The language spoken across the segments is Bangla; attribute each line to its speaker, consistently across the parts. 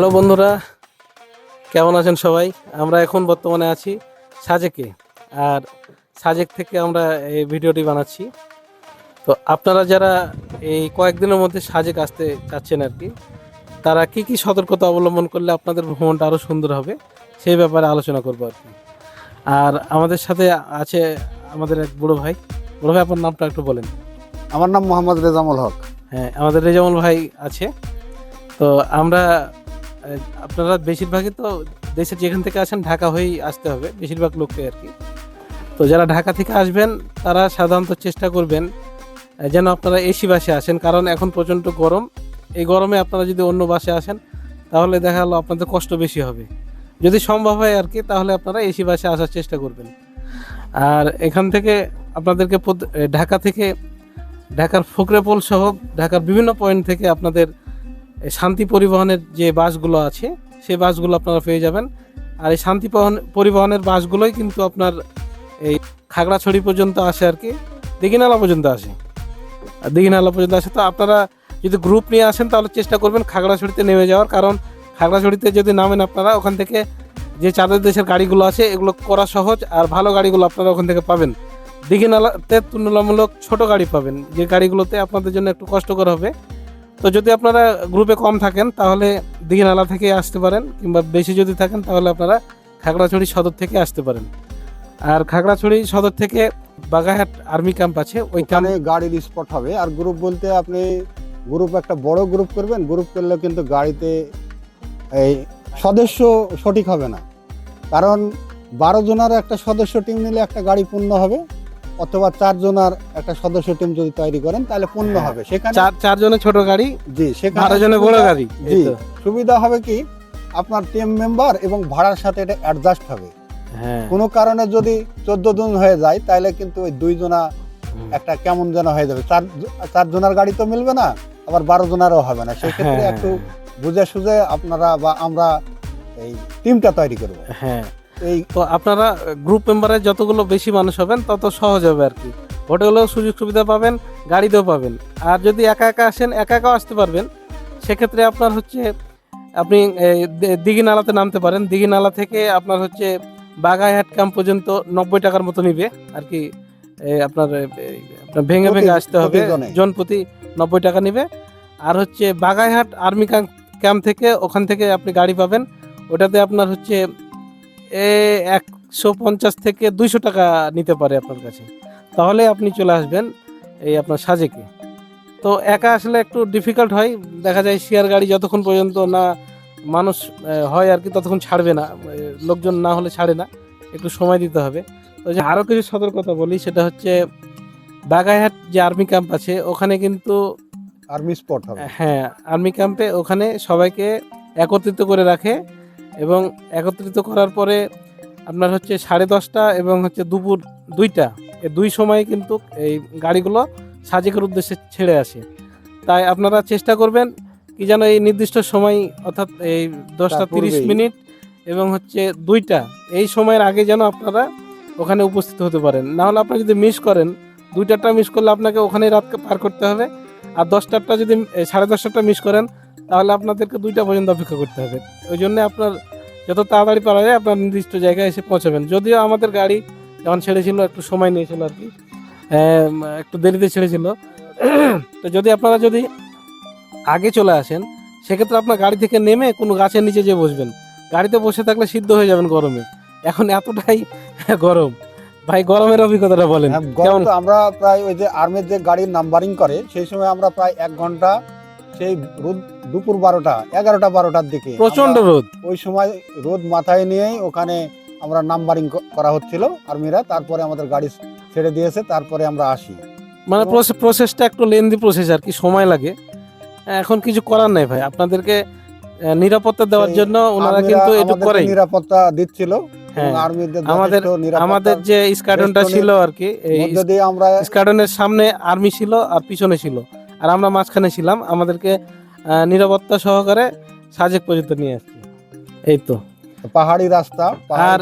Speaker 1: হ্যালো বন্ধুরা কেমন আছেন সবাই? আমরা এখন বর্তমানে আছি সাজেকে আর সাজেক থেকে আমরা এই ভিডিওটি বানাচ্ছি। তো আপনারা যারা এই কয়েকদিনের মধ্যে সাজেক আসতে চাচ্ছেন আর কি তারা কি কি সতর্কতা অবলম্বন করলে আপনাদের ভ্রমণটা আরও সুন্দর হবে সেই ব্যাপারে আলোচনা করব আর কি। আর আমাদের সাথে আছে আমাদের এক বড় ভাই। বড় ভাই আপনার নামটা একটু বলেন।
Speaker 2: আমার নাম মোহাম্মদ রেজামুল হক।
Speaker 1: হ্যাঁ আমাদের রেজামুল ভাই আছে। তো আমরা আপনারা বেশিরভাগই তো দেশের যেখান থেকে আসেন, ঢাকা হয়েই আসতে হবে, বেশিরভাগ লোককে আর কি। তো যারা ঢাকা থেকে আসবেন, তারা সাধারণত চেষ্টা করবেন যেন আপনারা এসি বাসে আসেন, কারণ এখন প্রচণ্ড গরম। এই গরমে আপনারা যদি অন্য বাসে আসেন, তাহলে দেখা গেলো আপনাদের কষ্ট বেশি হবে। যদি সম্ভব হয় আর কি, তাহলে আপনারা এসি বাসে আসার চেষ্টা করবেন। আর এখান থেকে আপনাদেরকে ঢাকা থেকে ঢাকার ফকরেপোল সহ ঢাকার বিভিন্ন পয়েন্ট থেকে আপনাদের শান্তি পরিবহনের যে বাসগুলো আছে সেই বাসগুলো আপনারা পেয়ে যাবেন। আর এই শান্তি পরিবহনের বাসগুলোই কিন্তু আপনার এই খাগড়াছড়ি পর্যন্ত আসে আর কি, দিঘিনালা পর্যন্ত আসে। আর দিঘিনালা পর্যন্ত আসে, তো আপনারা যদি গ্রুপ নিয়ে আসেন, তাহলে চেষ্টা করবেন খাগড়াছড়িতে নেমে যাওয়ার। কারণ খাগড়াছড়িতে যদি নামেন আপনারা, ওখান থেকে যে চাঁদের দেশের গাড়িগুলো আছে, এগুলো করা সহজ আর ভালো গাড়িগুলো আপনারা ওখান থেকে পাবেন। দিঘিনালাতে তুলনামূলক ছোট গাড়ি পাবেন, যে গাড়িগুলোতে আপনাদের জন্য একটু কষ্টকর হবে। তো যদি আপনারা গ্রুপে কম থাকেন, তাহলে দিঘিনালা থেকে আসতে পারেন, কিংবা বেশি যদি থাকেন, তাহলে আপনারা খাগড়াছড়ি সদর থেকে আসতে পারেন। আর খাগড়াছড়ি সদর থেকে বাগাহাট আর্মি ক্যাম্প আছে ওইখানে
Speaker 2: গাড়ির স্পট হবে। আর গ্রুপ বলতে আপনি গ্রুপ একটা বড় গ্রুপ করবেন গ্রুপ করলে কিন্তু গাড়িতে এই সদস্য সঠিক হবে না। কারণ বারো জনের একটা সদস্য টিম নিলে একটা গাড়ি পূর্ণ হবে। অথবা চার জনের একটা সদস্য টিম যদি তৈরি করেন তাহলে পূর্ণ
Speaker 1: হ্যাঁ।
Speaker 2: হবে। সেখানে
Speaker 1: চার চারজনের ছোট গাড়ি
Speaker 2: জি সেখানে
Speaker 1: বারো জনের বড় গাড়ি
Speaker 2: জি সুবিধা হবে কি? আপনার টিম মেম্বার এবং ভাড়ার সাথে এটা অ্যাডজাস্ট হবে।
Speaker 1: হ্যাঁ।
Speaker 2: কোনো কারণে যদি চোদ্দ জন হয়ে যায় তাহলে কিন্তু ওই দুইজনা। একটা কেমন যেন হয়ে যাবে। চার চার জনের গাড়ি তো মিলবে না আবার বারো জনেরও হবে না। সেক্ষেত্রে
Speaker 1: হ্যাঁ,
Speaker 2: একটু বুঝে সুঝে আপনারা বা আমরা এই টিমটা তৈরি করব।
Speaker 1: হ্যাঁ।
Speaker 2: এই
Speaker 1: আপনারা গ্রুপ মেম্বারে যতগুলো বেশি মানুষ হবেন তত সহজ হবে আর কি। হোটেলেও সুযোগ সুবিধা পাবেন গাড়িতেও পাবেন। আর যদি একা একা আসেন একা একাও আসতে পারবেন। সেক্ষেত্রে আপনার হচ্ছে আপনি দিঘিনালাতে নামতে পারেন। দিঘিনালা থেকে আপনার হচ্ছে বাগাইহাট ক্যাম্প পর্যন্ত নব্বই টাকার মতো নিবে। আর কি আপনার আপনার ভেঙে ভেঙে আসতে হবে।
Speaker 2: প্রতিজনে।
Speaker 1: জন প্রতি নব্বই টাকা নিবে। আর হচ্ছে বাগাইহাট আর্মি ক্যাম্প থেকে ওখান থেকে আপনি গাড়ি পাবেন। ওটাতে আপনার হচ্ছে একশো পঞ্চাশ থেকে দুইশো টাকা নিতে পারে আপনার কাছে। তাহলে আপনি চলে আসবেন এই আপনার সাজেকে। তো একা আসলে একটু ডিফিকাল্ট হয়। দেখা যায় শেয়ার গাড়ি যতক্ষণ পর্যন্ত না মানুষ হয় আর কি ততক্ষণ ছাড়বে না। লোকজন না হলে ছাড়ে না। একটু সময় দিতে হবে। তো যে আরও কিছু সতর্কতা বলি সেটা হচ্ছে বাগাইহাট যে আর্মি ক্যাম্প আছে ওখানে কিন্তু
Speaker 2: আর্মি স্পট
Speaker 1: হ্যাঁ আর্মি ক্যাম্পে ওখানে সবাইকে একত্রিত করে রাখে। এবং একত্রিত করার পরে আপনার হচ্ছে সাড়ে দশটা এবং হচ্ছে দুপুর দুইটা। এই দুই সময় কিন্তু এই গাড়িগুলো সাজেকের উদ্দেশ্যে ছেড়ে আসে। তাই আপনারা চেষ্টা করবেন কি যেন এই নির্দিষ্ট সময় অর্থাৎ এই দশটা তিরিশ মিনিট এবং হচ্ছে দুইটা এই সময়ের আগে যেন আপনারা ওখানে উপস্থিত হতে পারেন। না হলে আপনারা যদি মিস করেন দুইটাটা মিস করলে আপনাকে ওখানে রাত পার করতে হবে। আর দশটারটা যদি সাড়ে দশটাটা মিস করেন তাহলে আপনাদেরকে দুইটা পর্যন্ত অপেক্ষা করতে হবে। ওই জন্য আপনার যত তাড়াতাড়ি পারা যায় আপনার নির্দিষ্ট জায়গায় এসে পৌঁছাবেন। যদিও আমাদের গাড়ি যখন ছেড়েছিল একটু সময় নিয়েছিল আর কি একটু দেরিতে ছেড়েছিল। তো যদি আপনারা যদি আগে চলে আসেন সেক্ষেত্রে আপনার গাড়ি থেকে নেমে কোনো গাছের নিচে যেয়ে বসবেন। গাড়িতে বসে থাকলে সিদ্ধ হয়ে যাবেন গরমে। এখন এতটাই গরম। ভাই গরমের অভিজ্ঞতাটা বলেন।
Speaker 2: হ্যাঁ, আমরা প্রায় ওই যে আর্মির যে গাড়ির নাম্বারিং করে সেই সময় আমরা প্রায় এক ঘণ্টা সেই রোদ দুপুর বারোটা এগারোটা বারোটার দিকে প্রচণ্ড
Speaker 1: রোদ।
Speaker 2: ওই সময় রোদ মাথায় নিয়েই ওখানে আমরা নাম্বারিং করা হচ্ছিল আর্মিরা। তারপরে আমাদের গাড়ি ছেড়ে দিয়েছে তারপরে আমরা আসি।
Speaker 1: মানে প্রসেসটা একটু লেন্দি প্রসেস আর কি সময় লাগে। এখন কিছু করার নাই ভাই। আপনাদেরকে নিরাপত্তা দেওয়ার জন্য ওনারা কিন্তু এটুক করে
Speaker 2: নিরাপত্তা দিচ্ছিল
Speaker 1: হ্যাঁ। আমাদের- আমাদের যে স্কাডনটা ছিল আর কি এই
Speaker 2: আমরা
Speaker 1: স্কাডনের সামনে আর্মি ছিল আর পিছনে ছিল। আর আমরা মাঝখানে ছিলাম আমাদেরকে নিরাপত্তা সহকারে সাজেক পর্যন্ত নিয়ে আসছি। এই তো।
Speaker 2: পাহাড়ি রাস্তা
Speaker 1: আর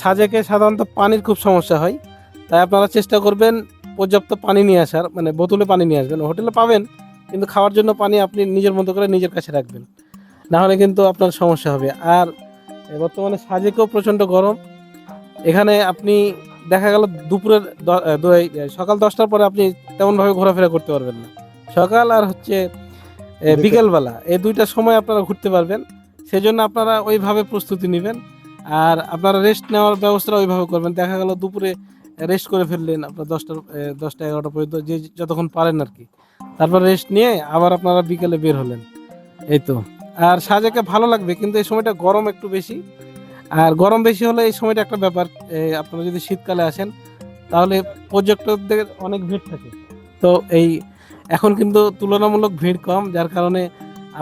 Speaker 1: সাজেকে সাধারণত পানির খুব সমস্যা হয়। তাই আপনারা চেষ্টা করবেন পর্যাপ্ত পানি নিয়ে আসার মানে বোতলে পানি নিয়ে আসবেন। হোটেলে পাবেন কিন্তু খাওয়ার জন্য পানি আপনি নিজের মতো করে নিজের কাছে রাখবেন। না হলে কিন্তু আপনার সমস্যা হবে। আর বর্তমানে সাজেকেও প্রচণ্ড গরম। এখানে আপনি দেখা গেল দুপুরের সকাল দশটার পরে আপনি তেমনভাবে ঘোরাফেরা করতে পারবেন না। সকাল আর হচ্ছে বিকেলবেলা এই দুইটা সময় আপনারা ঘুরতে পারবেন। সেজন্য আপনারা ওইভাবে প্রস্তুতি নেবেন। আর আপনারা রেস্ট নেওয়ার ব্যবস্থা ওইভাবে করবেন। দেখা গেল দুপুরে রেস্ট করে ফেললেন আপনার দশটা দশটা এগারোটা পর্যন্ত যে যতক্ষণ পারেন আর কি। তারপর রেস্ট নিয়ে আবার আপনারা বিকেলে বের হলেন। এই তো। আর সাজেকে ভালো লাগবে কিন্তু এই সময়টা গরম একটু বেশি। আর গরম বেশি হলে এই সময়টা একটা ব্যাপার আপনারা যদি শীতকালে আসেন তাহলে পর্যটকদের অনেক ভিড় থাকে। তো এই এখন কিন্তু তুলনামূলক ভিড় কম যার কারণে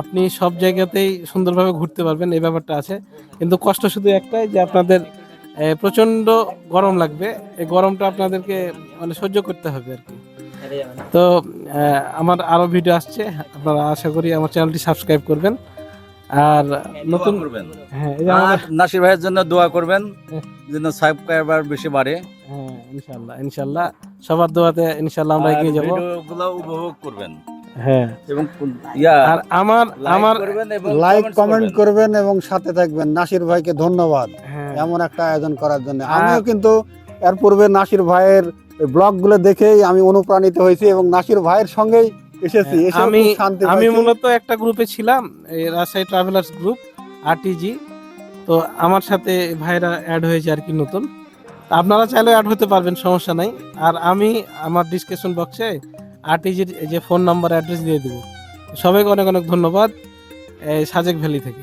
Speaker 1: আপনি সব জায়গাতেই সুন্দরভাবে ঘুরতে পারবেন এই ব্যাপারটা আছে। কিন্তু কষ্ট শুধু একটাই যে আপনাদের প্রচণ্ড গরম লাগবে। এই গরমটা আপনাদেরকে মানে সহ্য করতে হবে আর কি। তো আমার আরও ভিডিও আসছে আপনারা আশা করি আমার চ্যানেলটি সাবস্ক্রাইব করবেন। আর নতুন
Speaker 3: করবেন।
Speaker 1: হ্যাঁ
Speaker 3: নাসির ভাইয়ের জন্য দোয়া করবেন
Speaker 1: হ্যাঁ।
Speaker 3: যেন সাবস্ক্রাইবার বেশি বাড়ে।
Speaker 1: হ্যাঁ ইনশাল্লাহ ইনশাল্লাহ সবার দোয়াতে ইনশাল্লাহ আমরা এগিয়ে যাব।
Speaker 3: ভিডিওগুলো উপভোগ করবেন।
Speaker 1: হ্যাঁ।
Speaker 3: এবং ইয়া
Speaker 1: আর আমার
Speaker 3: লাইক
Speaker 1: আমার
Speaker 2: লাইক কমেন্ট
Speaker 3: করবেন।
Speaker 2: করবেন এবং সাথে থাকবেন। নাসির ভাইকে ধন্যবাদ
Speaker 1: হ্যাঁ।
Speaker 2: এমন একটা আয়োজন করার জন্য। আমিও কিন্তু এর পূর্বে নাসির ভাইয়ের ব্লগগুলো দেখেই আমি অনুপ্রাণিত হয়েছি এবং নাসির ভাইয়ের সঙ্গেই এসেছি
Speaker 1: আমি আমি মূলত একটা গ্রুপে ছিলাম রাজশাহী ট্রাভেলার্স গ্রুপ আরটিজি তো আমার সাথে ভাইরা অ্যাড হয়েছে আর কি নতুন। আপনারা চাইলেও অ্যাড হতে পারবেন সমস্যা নাই। আর আমি আমার ডিসকাশন বক্সে আরটিজির যে ফোন নাম্বার অ্যাড্রেস দিয়ে দেবো। সবাইকে অনেক অনেক ধন্যবাদ সাজেক ভ্যালি থেকে।